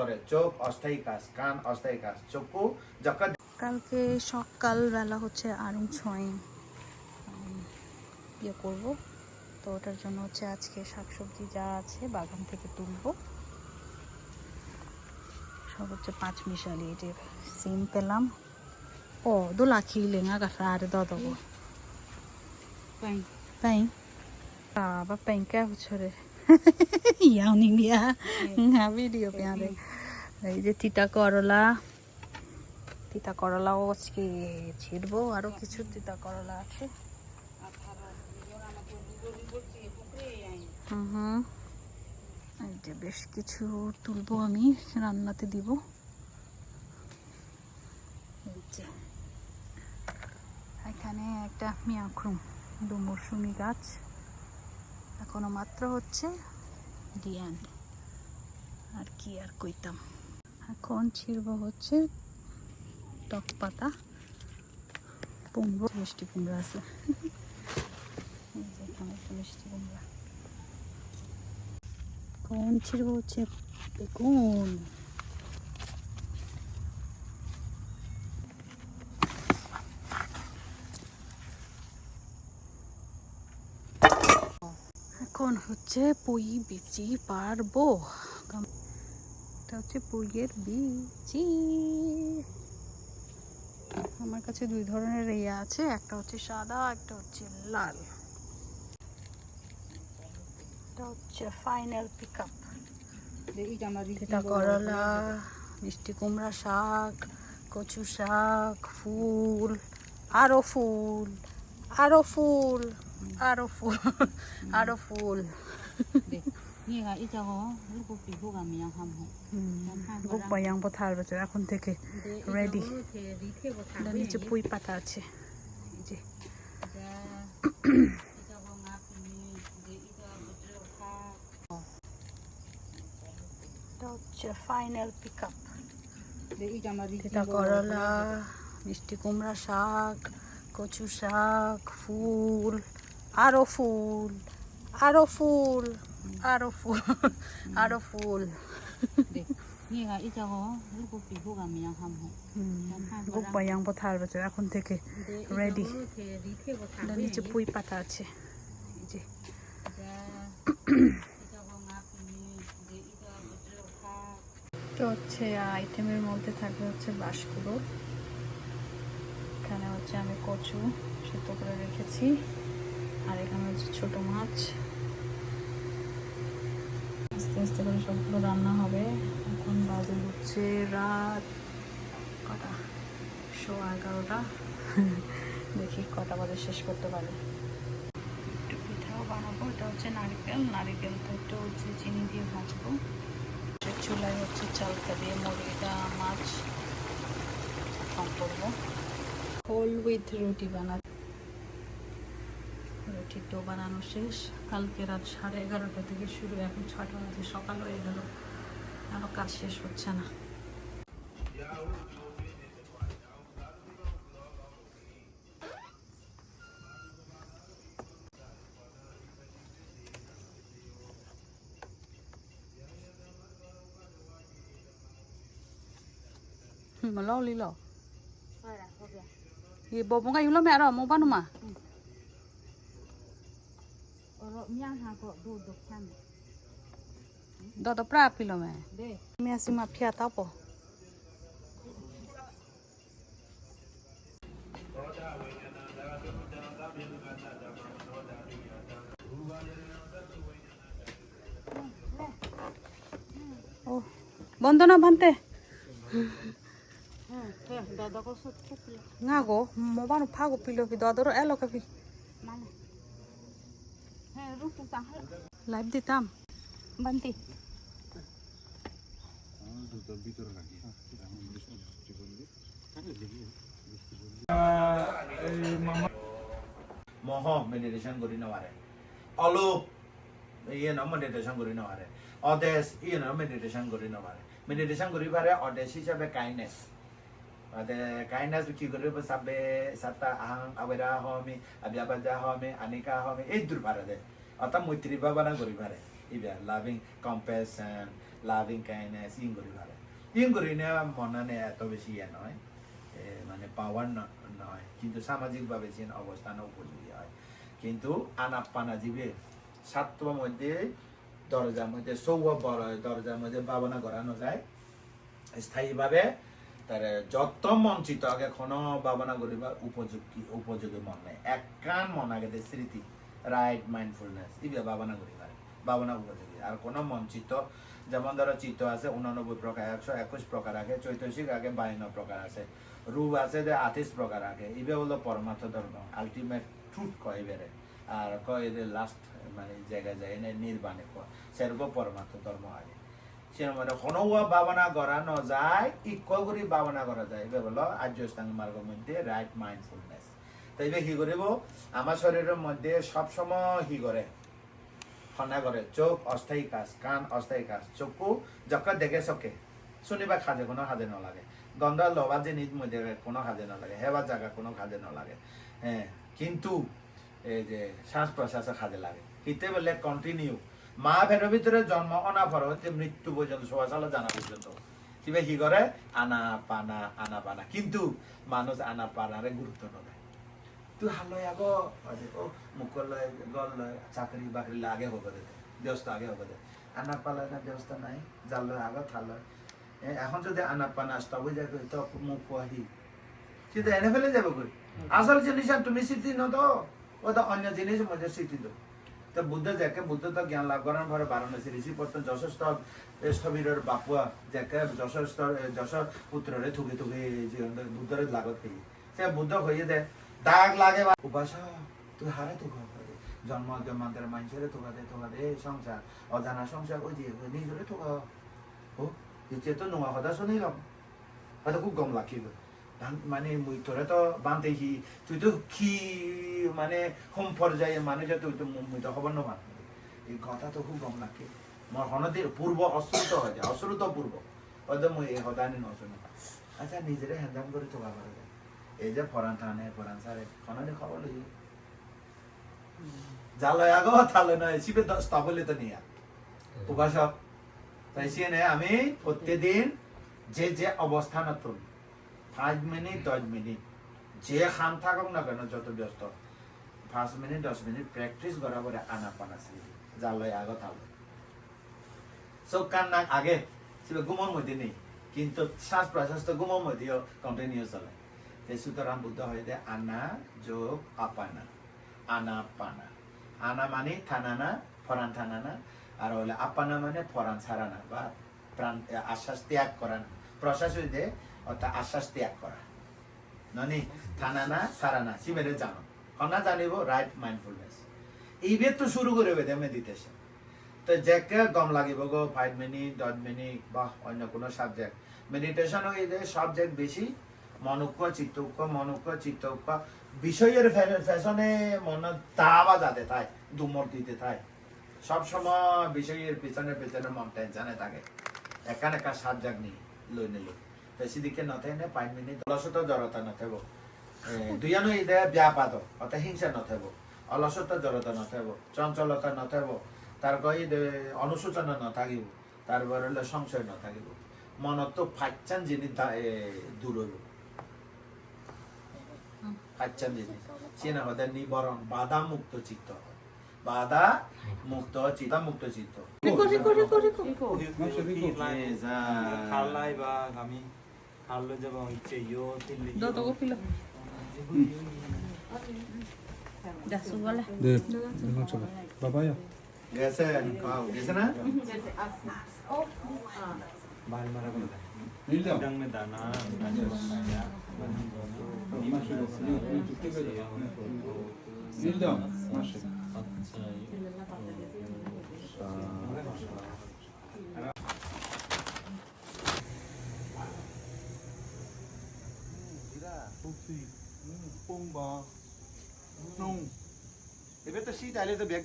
করে চোখ অস্থায়ী কাজ কান অস্থায়ী কাজ চক্ষু যখন কালকে সকালবেলা হচ্ছে ছয় ইয়ে করব। তো ওটার জন্য হচ্ছে আজকে শাকসবজি যা আছে বাগান থেকে তুলবো। সব হচ্ছে পাঁচ মিশালি এই যে সিম পেলাম। ও দোলা খিলে লেঙা গাছা আর দ দেবো. তাই বাবা প্যাঙ্কা বছরে ইয়াও নি বিয়া হ্যাঁ ভিডিও পেঁয়ারে এই যে তিতা করলা তিতা করলাও আজকে ছিড়বো আরও কিছু তিতা করলা আছে। হুম এই যে বেশ কিছু তুলবো আমি রান্নাতে দিব। যে। এখানে একটা মিয়াখরুম ডুমুরসুমি গাছ। এখনও মাত্র হচ্ছে ডিয়ান আর কি আর কইতাম? এখন ছিড়ব হচ্ছে টক পাতা কুমড়ো মিষ্টি কুমড়া আছে। এখানে একটা মিষ্টি কুমড়া কোন ছিড়ব হচ্ছে বেগুন এখন হচ্ছে পুঁই বিচি পারব। এটা হচ্ছে পুঁইয়ের বিচি। আমার কাছে দুই ধরনের ইয়ে আছে একটা হচ্ছে সাদা একটা হচ্ছে লাল। এটা হচ্ছে ফাইনাল পিক আপ এটা করলা মিষ্টি কুমড়া শাক কচু শাক ফুল আরও ফুল আরও ফুল। আরও ফুল আরও ফুল. বুক বায়াং পথার বাজে এখন থেকে tháng. নিচে পুঁই পাতা আছে। যে। হচ্ছে ফাইনাল পিক আপ এটা করলা মিষ্টি কুমড়া শাক কচু শাক ফুল। আরও ফুল আরও ফুল আরও ফুল আরও ফুল। বায়াং পথার বাজে এখন থেকে. এটা নিচে পুঁই পাতা আছে। যে। এটা হচ্ছে আইটেমের মধ্যে থাকবে হচ্ছে বাঁশকুড়ো এখানে হচ্ছে আমি কচু সেদ্ধ করে রেখেছি। আর এখানে হচ্ছে ছোট মাছ। আস্তে আস্তে করে সবগুলো রান্না হবে। এখন বাজে হচ্ছে রাত কটা? সোয়া এগারোটা। দেখি কটা বাজে, শেষ করতে পারে একটু পিঠাও বানাবো, এটা হচ্ছে নারিকেল। নারিকেল নারকেলটা একটু হচ্ছে চিনি দিয়ে ভাজবো। চুলায় হচ্ছে চালটা দিয়ে মুরগিটা মাছ কম করব। হোল উইথ রুটি বানা তো বানানো শেষ। কালকে রাত সাড়ে এগারোটা থেকে শুরু এখন ছটা বাজে সকাল হয়ে গেল। এখনও কাজ শেষ হচ্ছে না। mà lo li lo thì bộ một ngày lo mẹ rồi một bao mà đó đó pra pi lo mẹ mẹ xin mà pia tao po 오, 먼저 반대. ngago mo banu phago pilo ki dodoro elo ka pi live ditam banti মহ meditation করি নবারে অলপ ইয়ে ন meditation করি নবারে অদেশ ইয়ে ন meditation করি নবারে মেডিটেশন করি পারে অদেশ হিসাবে কাইনেস কি করিব সাবে সাতা আহাং আবেরা হমি আবিয়াবাজা হমি আনিকা হমি এই দূর পারে অর্থাৎ মৈত্রী ভাবনা করি পারে ইবা লাভিং কম্পেশন লাভিং কাইন্ডনেস ইং করি পারে ইং করি না মনানে এত বেশি ইয়ে নয় মানে পাওয়ার নয় কিন্তু সামাজিকভাবে যে অবস্থান উপযোগী হয় কিন্তু আনাপ্পানা জীবে সাত্ব মধ্যে দরজার মধ্যে সৌব বড় দরজার মধ্যে ভাবনা করানো যায় স্থায়ীভাবে তার যত মঞ্চিত আগে কোন ভাবনা করিবার উপযোগী উপযোগী মন এক কান মন আগে দে স্মৃতি রাইট মাইন্ডফুলনেস ইবে ভাবনা করিবার ভাবনা উপযোগী। আর কোন মঞ্চিত যেমন ধরো চিত্ত আছে, উনানব্বই প্রকার, একশো একুশ প্রকার আগে, চৈতসিক আগে বায়ান্ন প্রকার আছে। রূপ আছে যে আঠিশ প্রকার আগে ইবে হলো পরমার্থ ধর্ম আলটিমেট ট্রুথ কয় বেড়ে আর কয় লাস্ট মানে জায়গায় যায়, এনে নির্বাণে সেরকম পরমার্থ ধর্ম আগে। সেরকম হনৌয়া ভাবনা করানো যায় ইকুয়াল করে ভাবনা করা যায়। এবার হলো আর্যস্থান মার্গের মধ্যে রাইট মাইন্ডফুলনেস তো এবার কি করিব আমার শরীরের মধ্যে সবসময় হি করে হনা করে চোখ অস্থায়ী কাজ কান অস্থায়ী কাজ, চকু যখন দেখে চকে। শুনিবা খাজে কোনো হাজে নলাগে। গন্ধ লবা জিনিস মধ্যে কোনো কাজে নলাগে। হেবার জায়গা কোনো কাজে নলাগে। হ্যাঁ কিন্তু এই যে শ্বাস প্রশ্বাসে কাজে লাগে। হিতে বলে কন্টিনিউ মা ফেরোর ভিতরে জন্ম অনাফর হতে মৃত্যু পর্যন্ত সবাই সালে জানা পর্যন্ত। কিবা কি করে? আনা পানা আনা পানা কিন্তু মানুষ আনা পানারে গুরুত্ব নয় তুই হালয় আগ মুখ লয় গল লয় চাকরি বাকরি আগে হবে দে ব্যস্ত আগে হবে দে আনা পালায় না ব্যস্ত নাই? জাল লয় আগ থালয়। এখন যদি আনা পানা আসতে বুঝে তো মুখ পোয়াহি সেটা এনে ফেলে যাবে কই? আসল জিনিস তুমি স্মৃতি ন তো ও তো অন্য জিনিস মধ্যে স্মৃতি তো তো বুদ্ধ যাকে, বুদ্ধ তো জ্ঞান লাভ করার পরে বারাণসী ঋষি পত্র যশস্ত স্থবিরের বাপুয়া যাকে যশস্ত, যশ পুত্ররে থুকে থুকে বুদ্ধরে লাগত পেয়ে। সে বুদ্ধ হয়ে দে দাগ লাগে উপাসা, তুই হারে তো জন্ম জন্মান্তরে মানুষের তোকা দে তোকা দে সংসার, অজানা সংসার ওই যে, নিজরে তোকা ও, ইচ্ছে তো নোয়া কথা শুনিলাম। হয়তো খুব গম লাগিল মানে মুই তোরে তো বানতে তুই তো কি মানে হোম পর্যায়ে মানুষ তুই তো মুই তো খবর নমান এই কথা তো খুব গম লাগে মোর হনদের পূর্ব অশ্রুত হয় যায় অশ্রুত পূর্ব হয়তো মুই এই হদানি নশুনো আচ্ছা নিজেরে হ্যান্ডাম করে করে যায় এই যে ফরান থানে ফরান সারে হনদে খবর লই জালয় আগো থালে নয় শিবে দশটা বলে তো নিয়া উপাসক তাই সিনে আমি প্রত্যেকদিন যে যে অবস্থানত পাঁচ মিনিট, দশ মিনিট। যে খাম থাকক না কেন, যত ব্যস্ত। পাঁচ মিনিট, দশ মিনিট প্র্যাকটিস করা করে আনা পানা স্মৃতি জালয় আগত আলো। চোখ কান নাক আগে সেটা গুমর মধ্যে নেই, কিন্তু শ্বাস প্রশ্বাস তো গুমর মধ্যেও কন্টিনিউ চলে সুতরাং বুদ্ধ হয়ে যায় আনা, যোগ, আপানা। আনা পানা আনা মানে থানানা ফরান থানানা আর হলে আপানা মানে ফরান ছাড়ানা বা প্রাণ আশ্বাস ত্যাগ করা না প্রশ্বাস হইতে অর্থাৎ আশ্বাস ত্যাগ করা। ননি থানানা সারানা সিমেরে জানো। কনা জানিব রাইট মাইন্ডফুলনেস এইবার তো শুরু করে বেদে মেডিটেশন তো যাকে গম লাগিব গো ফাইভ মিনিট দশ মিনিট বা অন্য কোনো সাবজেক্ট মেডিটেশন হয়ে যায় সাবজেক্ট বেশি। মনুক্ষ, চিত্তক্ষ মনুক্ষ, চিত্তক্ষ। বিষয়ের ফ্যাশনে মন দাবা যাতে তাই, দুমর দিতে তাই। সবসময় বিষয়ের পিছনে পিছনে মন টেনশনে থাকে। একান একা সাবজেক্ট নেই লই নিল। নথাই নে পাঁচ মিনিট অলসত জড়তা নথাব দুইয়ানো ইদে ব্যাপাদ অত হিংসা নথাব অলসত জড়তা নথাব চঞ্চলতা নথাব তার কই অনুশোচনা নথাকিব তারপর হলে সংশয় নথাকিব মনত তো ফাইচান জিনিস দূর হইব ফাইচান জিনিস। সিনা হতে নিবরণ বাধা মুক্ত চিত্ত হয়। বাধা মুক্ত চিত্ত মুক্ত চিত্ত। हाल जब हम चाहिए दिल्ली दो तो को पिला दसु वाला दे देखो चलो बाबा या कैसे खाओ कैसे ना बाल मारा को नील जाओ रंग में दाना नील जाओ माशा अच्छा ফুলসি পোংবা নং এবার তো শীত আইলে তো ব্যাগ